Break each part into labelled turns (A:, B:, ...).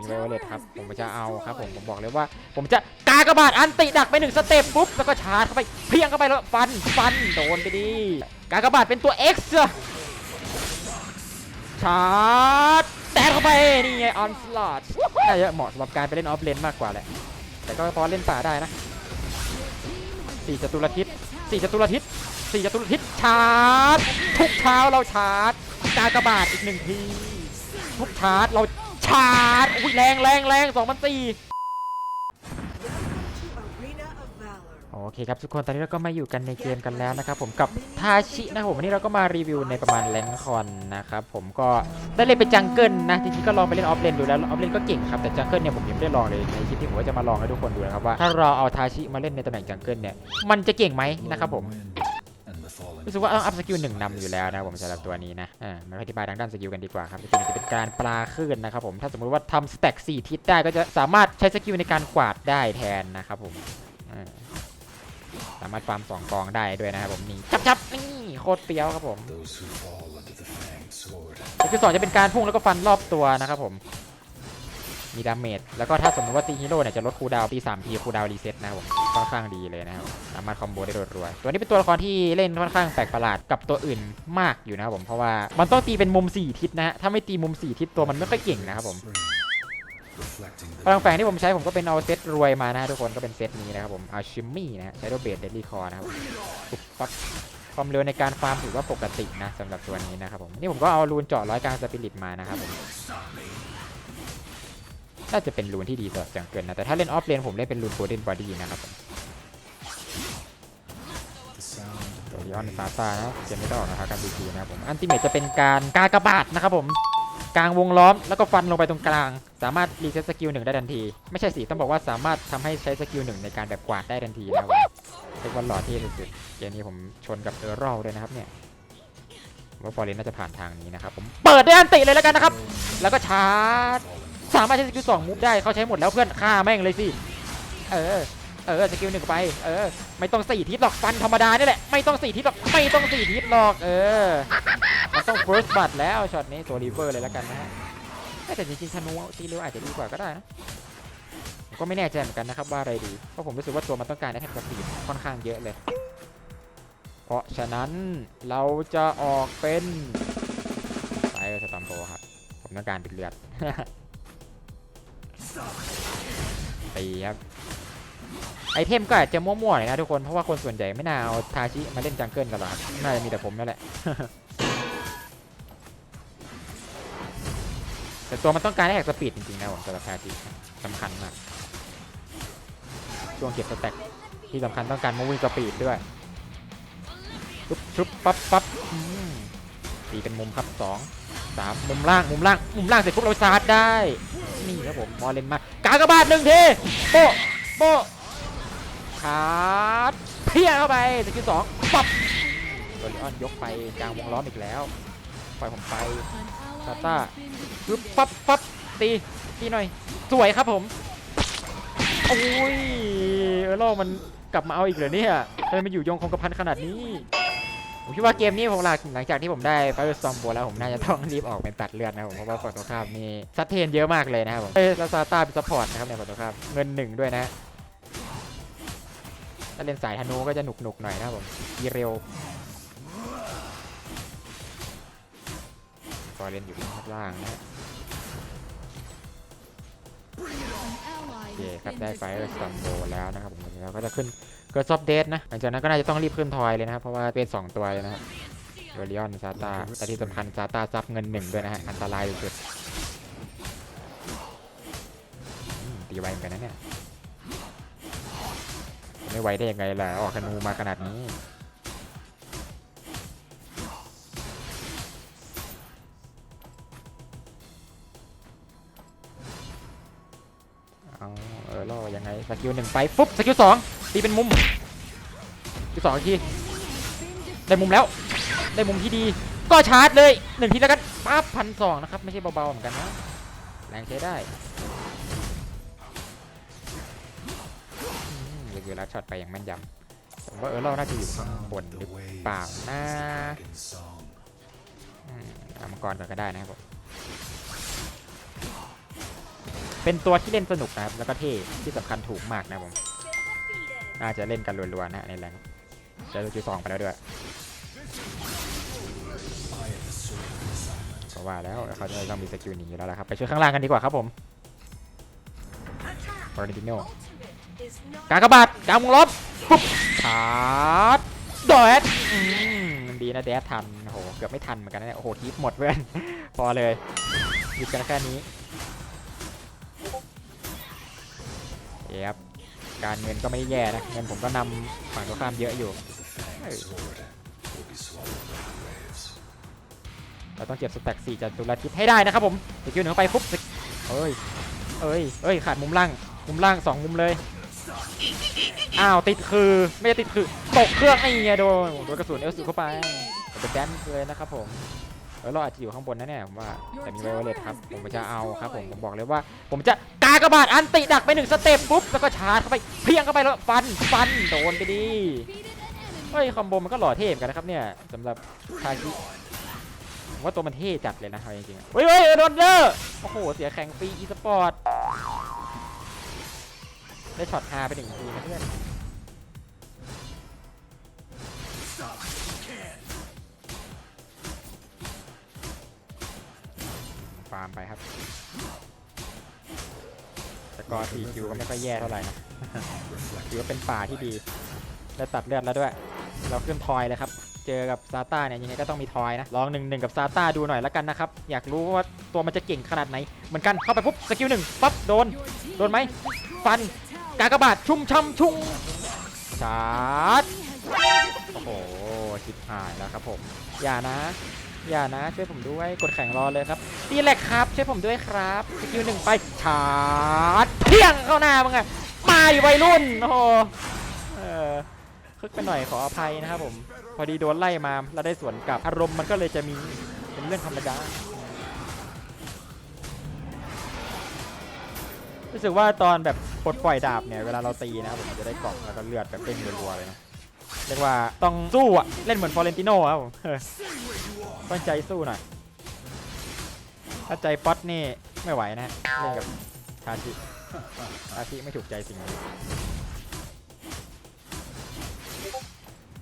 A: มีไวโอเลตครับผมจะเอาครับผมผมบอกเลยว่า ผมจะกากระบาดอันติดักไปหนึ่งสเต็ปปุ๊บแล้วก็ชาร์จเข้าไปเพียงเข้าไปแล้วฟันฟันโดนไปดีกากระบาดเป็นตัว X อะชาร์จแตะเข้าไปนี่ไงออนสลอตน่าจะเหมาะสำหรับการไปเล่นออฟเลนมากกว่าแหละแต่ก็พอเล่นป่าได้นะสี่จตุรทิศสี่จตุรทิศสี่จตุรทิศชาร์จทุกเช้าเราชาร์จกากระบาดอีกหนึ่งทีทุกชาร์จเรา ชาร์จอุ้ยแรงแรงแรงสองพันสี่โอเคครับทุกคนตอนนี้เราก็มาอยู่กันในเกมกันแล้วนะครับผมกับทาชินะครับผมวันนี้เราก็มารีวิวในประมาณแลนคอนนะครับผมก็ได้เล่นเป็นจังเกิลนะจริงๆก็ลองไปเล่นออฟเลนดูแล้วออฟเลนก็เก่งครับแต่จังเกิลเนี่ยผมยังไม่ได้ลองเลยในคลิปนี้ผมก็จะมาลองให้ทุกคนดูนะครับว่าถ้าเราเอาทาชิมาเล่นในตำแหน่งจังเกิลเนี่ยมันจะเก่งไหมนะครับผม รู้สึกว่าต้องอัพสกิลหนึ่งนำอยู่แล้วนะผมสำหรับตัวนี้นะอ่ามาอธิบายทางด้านสกิลกันดีกว่าครับสกิลนี้จะเป็นการปลาคลื่นนะครับผมถ้าสมมุติว่าทำสแต็ก4ทิศได้ก็จะสามารถใช้สกิลในการกวาดได้แทนนะครับผมสามารถฟาร์มสองกองได้ด้วยนะครับผมนี่จับจับนี่โคตรเปรี้ยวครับผมสกิลสองจะเป็นการพุ่งแล้วก็ฟันรอบตัวนะครับผม มีดาเมจแล้วก็ถ้าสมมติว่าตีฮีโร่เนี่ยจะลดคูดาวน์ตี3ทีคูดาวรีเซ็ตนะครับผมค่อนข้างดีเลยนะครับสามารถคอมโบได้รัวๆตัวนี้เป็นตัวละครที่เล่นค่อนข้างแปลกประหลาดกับตัวอื่นมากอยู่นะครับผมเพราะว่ามันต้องตีเป็นมุม 4 ทิศนะฮะถ้าไม่ตีมุม 4 ทิศตัวมันไม่ค่อยเก่งนะครับผมพลังแฝงที่ผมใช้ผมก็เป็นเอาเซตรวยมานะทุกคนก็เป็นเซตนี้นะครับผมเอาชิมมี่นะฮะใช้โดเบดเดลี่คอร์นะครับปุ๊บปั๊บความเร็วในการฟาร์มถือว่าปกตินะสำหรับตัวนี้นะครับผมนี่ผมก็เอารูนเจาะร้อยกลางสปิริตมานะครับผม น่าจะเป็นรูนที่ดีสำหรับจังเกิลนะ แต่ถ้าเล่นออฟเลนผมเล่นเป็นรูนโกลเด้นบอดี้นะครับผมตัวย้อนซาตานะเจนไม่ต้องอกนะครับการดีทีนะครับผมอันติเมตจะเป็นการกากระบาดนะครับผมกลางวงล้อมแล้วก็ฟันลงไปตรงกลาง สามารถรีเซ็ตสกิลหนึ่งได้ทันที ไม่ใช่สิ ต้องบอกว่าสามารถทำให้ใช้สกิลหนึ่งในการแบบกวาดได้ทันทีนะครับผมเรียกว่าหล่อที่สุดเกมนี้ผมชนกับเออร์รลด้วยนะครับเนี่ยว่าฟอร์เรนน่าจะผ่านทางนี้นะครับผมเปิดได้อันติเลยแล้วกันนะครับ แล้วก็ชาร์จ สามารถใช้สกิลสองมูฟได้เขาใช้หมดแล้วเพื่อนฆ่าแม่งเลยสิเออเออสกิลหนึ่งไปเออไม่ต้องสี่ทิศหรอกฟันธรรมดานี่แหละไม่ต้องสี่ทิศหรอกไม่ต้องสี่ทิศหรอกเออมันต้อง first b u t แล้วช็อตนี้ตัวรีเวอร์เลยแล้วกันนะฮะแต่จริงๆธนูตีเร็วอาจจะดีกว่าก็ได้นะก็ไม่แน่ใจเหมือนกันนะครับว่าอะไรดีเพราะผมรู้สึกว่าตัวมันต้องการแอทแทกสปีดค่อนข้างเยอะเลย เพราะฉะนั้นเราจะออกเป็นไฟสตัมโบครับผมต้องการเป็นเลือด ตีครับไอเทมก็อาจจะมั่วๆหน่อยนะทุกคนเพราะว่าคนส่วนใหญ่ไม่น่าเอาทาชิมาเล่นจังเกิลกันหรอกครับน่าจะมีแต่ผมนั่นแหละแต่ตัวมันต้องการให้แอกสปีดจริงๆนะผมสำหรับทาชิสำคัญมากช่วงเก็บสแต็กที่สำคัญต้องการมูวิ่งสปีดด้วยชุบชุบปั๊บปั๊บตีเป็นมุมครับสองสามมุมล่างมุมล่างมุมล่างเสร็จปุ๊บเราชาร์จได้ นี่ครับผมมอลเล่นมากากระบาทหนึ่งทีโปะโปะขาดเพี้ยเข้าไปสกิลสองปับโดนออนยกไปกลางวงล้อมอีกแล้วปล่อยผมไปซาต้าปึ๊บปั๊บปั๊บตีตีหน่อย สวยครับผมโอ้ยเออโลมันกลับมาเอาอีกเหรอเนี่ยทำไมมันอยู่ยงคงกระพันขนาดนี้ ผมคิดว่าเกมนี้ผมหลังหลังจากที่ผมได้ไฟร์ซอมโบแล้วผมน่าจะต้องรีบออกเป็นตัดเลือดนะผมเพราะว่าฝั่งตรงข้ามนี่ซัดเทนเยอะมากเลยนะครับผมเอ้ยแล้วซาต้าเป็นซัพพอร์ตนะครับในฝั่งตรงข้ามเงินหนึ่งด้วยนะถ้าเล่นสายธนูก็จะหนุกหนุกหน่อยนะครับผมยีเร็วก็เล่นอยู่ข้างล่างนะ เคครับได้ไฟร์ซอมโบแล้วนะครับผมเราก็จะขึ้นเกิดซอฟเดทนะหลังจากนั้นก็น่าจะต้องรีบขึ้นทอยเลยนะครับเพราะว่าเป็น 2 ตัวเลยนะครับโดริออนซาตาแต่ที่สำคัญซาตาซับเงินหนึ่งด้วยนะฮะอันตรายสุดตีไวเหมือนกันนะเนี่ยไม่ไวได้ยังไงล่ะออกธนูมาขนาดนี้ สกิลหนึ่งไปปุ๊บสกิลสองตีเป็นมุมสกิลสองอีกทีได้มุมแล้วได้มุมที่ดี ก็ชาร์จเลยหนึ่งทีแล้วกันปั๊บพันสองนะครับไม่ใช่เบาๆเหมือนกันนะแรงใช้ได้อืมเวลาช็อตไปอย่างแม่นยำผมว่าเออเราน่าจะอยู่ข้างบนหรือเปล่านะ
B: in song.
A: อืมเอามังกรก่อนก็ได้นะครับผม เป็นตัวที่เล่นสนุกนะครับ แล้วก็เท่ที่สำคัญถูกมากนะผมน่าจะเล่นกันรัวๆนะในแรงจะดูจีสองไปแล้วด้วยก็ว่าแล้วเขาจะต้องมีสกิลหนีอยู่แล้วละครับ ไปช่วยข้างล่างกันดีกว่าครับผมฟอร์ดิโนกากบาดกางวงล้อมปุ๊บชาดดอืมดีนะแดดทันโอ้โหเกือบไม่ทันเหมือนกันนะเนี่ยโอ้โหทีปหมดเพื่อนพอเลยหยุดกันแค่นี้ เอ๊บการเงินก็ไม่แย่นะเงินผมก็นำฝั่งตรงข้ามเยอะอยู่เราต้องเก็บสแต็กสี่จากตุลทิพย์ให้ได้นะครับผมสกิลหนึ่งเข้าไปปุ๊บเอ้ยเอ้ยเอ้ยขาดมุมล่างมุมล่างสองมุมเลยอ้าวติดคือไม่ติดคือตกเครื่องไอ้เงี้ยโดนโดนกระสุนเอลสูเข้าไปเป็นแดนเลยนะครับผม เออเราอาจจะอยู่ข้างบนนะเนี่ยผมว่าแต่มีไวโอเลตครับผมจะเอาครับผมผมบอกเลยว่า ผมจะกากระบาดอันติดักไปหนึ่งสเต็ปปุ๊บแล้วก็ชาร์จเข้าไปเพียงเข้าไปแล้วฟันฟันโดนไปดีเฮ้ยคอมโบมันก็หล่อเท่เหมือนกันนะครับเนี่ยสำหรับคาคิผมว่าตัวมันเท่จัดเลยนะเอาจริงๆอะเฮ้ยเฮ้ยโดนเยอะโอ้โหเสียแข่งฟรีอีสปอร์ตได้ช็อตฮาไปหนึ่งทีนะเพื่อน ฟาร์มไปครับสกอร์4คิวก็ไม่ค่อยแย่เท่าไหร่นะถือว่าเป็นป่าที่ดีได้ตัดเลือดแล้วด้วย เราขึ้นทอยเลยครับ เจอกับซาต้าเนี่ยยังไงก็ต้องมีทอยนะ ลองหนึ่งหนึ่งกับซาต้าดูหน่อยแล้วกันนะครับ อยากรู้ว่าตัวมันจะเก่งขนาดไหน เหมือนกันเข้าไปปุ๊บสกิลหนึ่งปั๊บโดน โดนไหม ฟัน กากบาดชุ่มช่ำชุ่งชาร์จโอ้โหชิบหายแล้วครับผม อย่านะ อย่านะช่วยผมด้วยกดแข่งรอเลยครับตีแหลกครับช่วยผมด้วยครับสกิลหนึ่งไปชาร์จเพียงเข้าหน้ามึงไงมาอยู่วัยรุ่นโอ้โหเออคึกไปหน่อยขออภัยนะครับผมพอดีโดนไล่มาแล้วได้สวนกลับอารมณ์มันก็เลยจะมีเป็นเรื่องธรรมดารู้สึกว่าตอนแบบปลดปล่อยดาบเนี่ยเวลาเราตีนะครับผมจะได้กล่องแล้วก็เลือดแบบเต้นรัวๆเลยนะเรียกว่าต้องสู้อะเล่นเหมือนฟอเรนติโน่ครับผม ต้องใจสู้หน่อย ถ้าใจป๊อตนี่ไม่ไหวนะเล่นกับทาชิทาชิไม่ถูกใจสิ่งนี้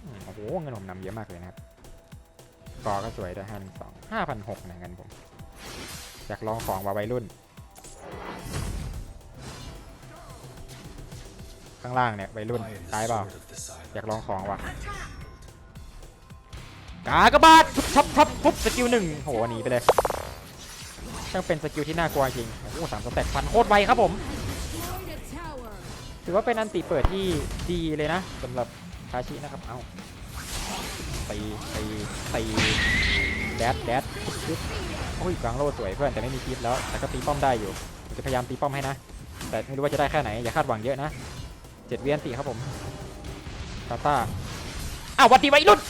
A: อืมโอ้โหเงินผมนำเยอะมากเลยนะครับกอก็สวยด้วยห้าหนึ่งสองห้าพันหกนะเงินผมอยากลองของวัยรุ่น ข้างล่างเนี่ยวัยรุ่นตายเปล่าอยากลองของว่ะกากบา ดชุบชับชับปุ๊บสกิลหนึ่งโหหนีไปเลยช่างเป็นสกิลที่น่ากลัวจริงโอ้โหสามสเต็ปฟันโคตรไวครับผม ถือว่าเป็นอันติเปิดที่ดีเลยนะสำหรับคาชินะครับเอาตีตีตีแดดแดดโอ้ยกลางโลสวยเพื่อนแต่ไม่มีคิดแล้ว แต่ก็ตีป้อมได้อยู่จะพยายามตีป้อมให้นะ แต่ไม่รู้ว่าจะได้แค่ไหน อย่าคาดหวังเยอะนะเจ็ดเวียนตีครับผมตาตาอ้าววัดดีไว้รุ่น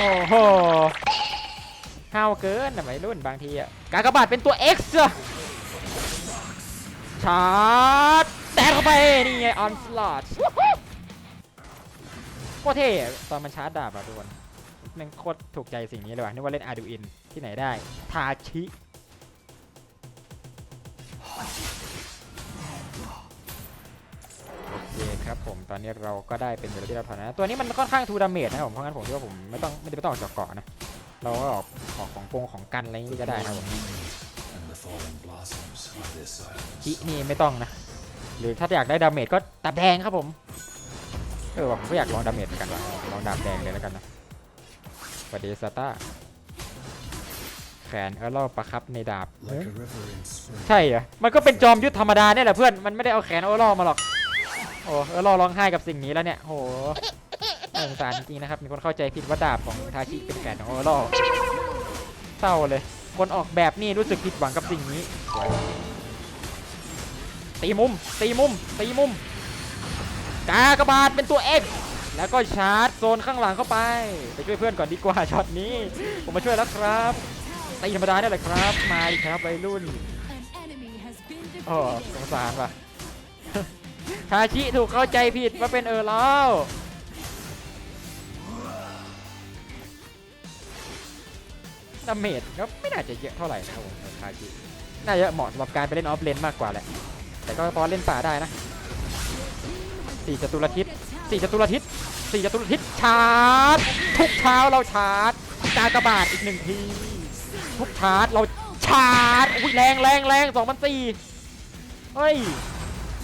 A: โอ้โหห้าวเกินนะวัยรุ่นบางทีอะกากบาดเป็นตัว X อะชาร์จแตะเข้าไป นี่ไงออนสลอตโคตรเท่ตอนมันชาร์จดาบอะทุกคนนึงโคตรถูกใจสิ่งนี้เลยว่ะนึกว่าเล่นอาดูอินที่ไหนได้ ทาชิ คครับผมตอนนี้เราก็ได้เป็นเวลาที่เราถอนนะตัวนี้มันค่อนข้างทูดาเมจนะครับผมเพราะงั้นผมคิดว่าผมไม่ต้องไม่ได้ไม่ต้องออกจากเกาะนะเราก็ออกออกของโกงของกันอะไรนี้ก็ได้นะครับผมคินี่ไม่ต้องนะ หรือถ้าอยากได้ดาเมจก็ดาบแดงครับผมเออผมก็อยากลองดาเมจเหมือนกันว่ะลองดาบแดงเลยแล้วกันนะสวัสดีซาต้าแขนเออล่อประครับในดาบ
B: Like
A: ใช่เหรอ มันก็เป็นจอมยุทธธรรมดาเนี่ยแหละเพื่อน มันไม่ได้เอาแขนเออล่อมาหรอก อ้เออล่อร้องไห้กับสิ่งนี้แล้วเนี่ยโหน่าสงสารจริงๆนะครับ มีคนเข้าใจผิดว่าดาบของทาชิเป็นแขนของเออล่อเศร้าเลย คนออกแบบนี่รู้สึกผิดหวังกับสิ่งนี้ ตีมุม ตีมุม ตีมุม กากบาดเป็นตัว X แล้วก็ชาร์จโซนข้างหลังเข้าไป ไปช่วยเพื่อนก่อนดีกว่าช็อตนี้ ผมมาช่วยแล้วครับตีธรรมดาได้เลยครับ มาดิครับวัยรุ่นโอ้สงสารว่ะ ทาชิถูกเข้าใจผิดว่าเป็นเออร์เล่าดาเมจก็ไม่น่าจะเยอะเท่าไหร่นะครับผมทาชิน่าจะเหมาะสำหรับการไปเล่นออฟเลนมากกว่าแหละ แต่ก็พอเล่นป่าได้นะสี่จตุรทิศสี่จตุรทิศสี่จตุรทิศชาร์จทุกเช้าเราชาร์จกากระบาทอีกหนึ่งที ทุกชาร์จเราชาร์จอุ้ยแรงแรงแรงสองพันสี่เฮ้ย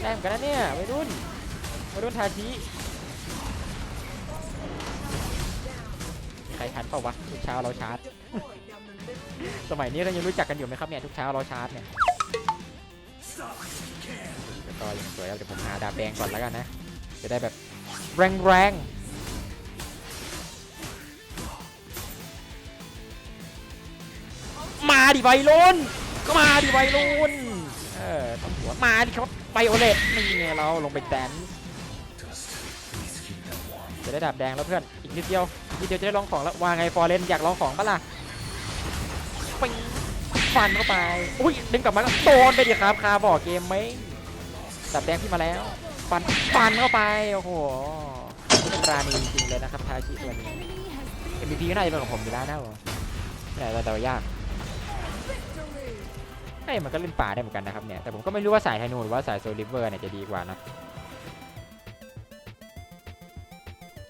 A: แรงเหมือนกันนะเนี่ยวัยรุ่นวัยรุ่นทาชิใครทันเปล่าวะทุกเช้าเราชาร์จ สมัยนี้เรายังรู้จักกันอยู่ไหมครับเนี่ยทุกเช้าเราชาร์จเนี่ยแล้วก็ยังสวยครับเดี๋ยวผมหาดาบแดงก่อนแล้วกันนะ จะได้แบบแรงแรงมาดิไวรุ่นก็มาดิไวรุ่น ออต้องหัวมาดิครับไบโอเลตนี่ไงเราลงไปแดนจะได้ดาบแดงแล้วเพื่อน อีกนิดเดียวอีกนิดเดียวจะได้ลองของแล้วว่าไงฟอร์เรนอยากลองของปะล่ะปิงฟันเข้าไป อุ้ยดึงกลับมาแล้วโดนไปดิครับคาบอกเกมไหมดาบแดงพี่มาแล้วฟันฟันเข้าไปโอ้โหเป็นราณีจริงเลยนะครับทาชิตัวนี้ MVP ก็น่าจะเป็นของผมอยู่แล้วนะผมแต่เราเดายาก ไอ้ยมันก็เล่นป่าได้เหมือนกันนะครับเนี่ยแต่ผมก็ไม่รู้ว่าสายไฮนูหรือว่าสายโซลิเวอร์เนี่ยจะดีกว่านะ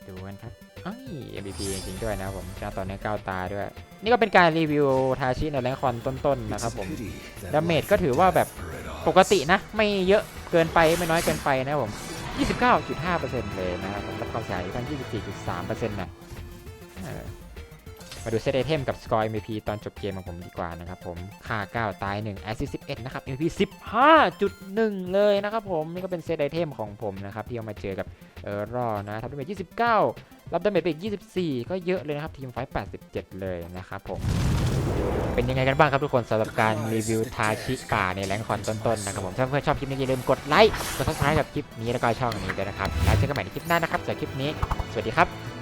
A: ดูกันครับอ้ย MVP จริงๆด้วยนะผมจ้าตอนนี้ก้าวตาด้วย นี่ก็เป็นการรีวิวทาชิในแรงคอนต้นๆนะครับผมดาเมจก็ถือว่าแบบปกตินะ ไม่เยอะเกินไปไม่น้อยเกินไปนะครับผม 29.5%เลยนะครับผมรับความเสียหายอยู่ที่24.3%นะเออ มาดูเซตไอเทมกับสกอร์ MVP ตอนจบเกมของผมดีกว่านะครับผม ค่า 9 ตาย 1 แอสซิส11 นะครับ MVP 15.1 เลยนะครับผม นี่ก็เป็นเซตไอเทมของผมนะครับ ที่เอามาเจอกับเออรอนะทำดาเมจ29 รับดาเมจไปอีก 24 ก็เยอะเลยนะครับ ทีมไฟท์87 เลยนะครับผมเป็นยังไงกันบ้างครับทุกคนสำหรับการรีวิวทาชิป่าในแรงคอนต้นๆนะครับผมถ้าเพื่อนชอบคลิปนี้อย่าลืมกดไลค์กดซับสไครต์กับคลิปนี้แล้วก็ช่องนี้ด้วยนะครับแล้วเจอกันใหม่ในคลิปหน้านะครับสำหรับคลิปนี้ สวัสดีครับ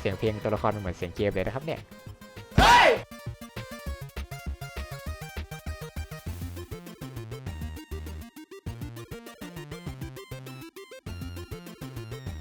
A: เสียงเพลงตัวละครมันเหมือนเสียงเกมเลยนะครับเนี่ย